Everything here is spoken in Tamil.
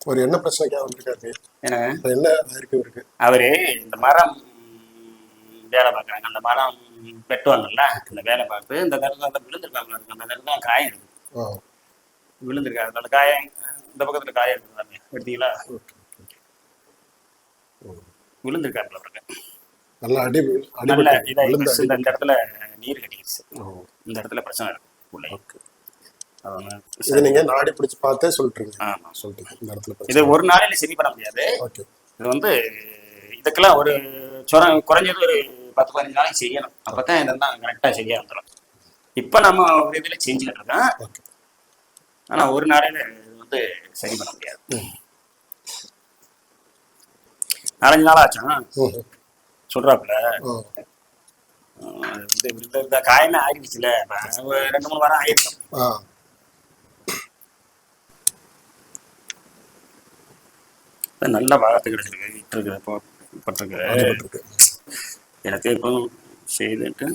ஒரு என்ன பிரச்சனைக்காக வந்திருக்காரு. இப்ப என்ன இருக்கு இருக்கு அவரு இந்த மரம் வேலை பார்க்குறாங்க. அந்த மரம் வெட்டுவாங்கல்ல அந்த வேலை பார்த்து இந்த இடத்துல வந்து விழுந்திருக்காங்க. அந்த தான் காயம் இருக்கு. விழுந்திருக்காங்க அந்த காயம் இந்த பக்கத்துல காயம் இருக்கு தானே எடுத்தீங்களா விழுந்திருக்காருல அவருக்கு. நல்லா அடி நல்ல இந்த இடத்துல நீர் கட்டிடுச்சு இந்த இடத்துல பிரச்சனை இருக்கு. உள்ளே. இது நீங்க நாடி பிடிச்சு பார்த்தே சொல்லிட்டுருங்க. ஆமா. இந்த இடத்துல இது ஒரு நாளையில சரி பண்ண முடியாது. ஓகே. இது வந்து இதுக்கெல்லாம் ஒரு சொரம் குறைஞ்சது ஒரு பத்து பதினஞ்சு நாளைக்கு செய்யணும். அப்பதான் இதெல்லாம் கரெக்டா சரியா வந்துடும் இப்ப நம்ம ஒரு இதுல செஞ்சுக்கிட்டு இருக்கோம். ஆனா ஒரு நாளையில இது வந்து சரி பண்ண முடியாது. நாலஞ்சு நாள் ஆச்சும் ம். சொல்றாப்புல. இந்த காயமே ஒரு ரெண்டு மூணு வாரம் ஆயிருக்கும் ஆ இப்ப நல்ல பாகத்து கிடைச்சிருக்கு இட்டு இருக்கு பட்டிருக்கு எனக்கு இப்போ செய்துட்டு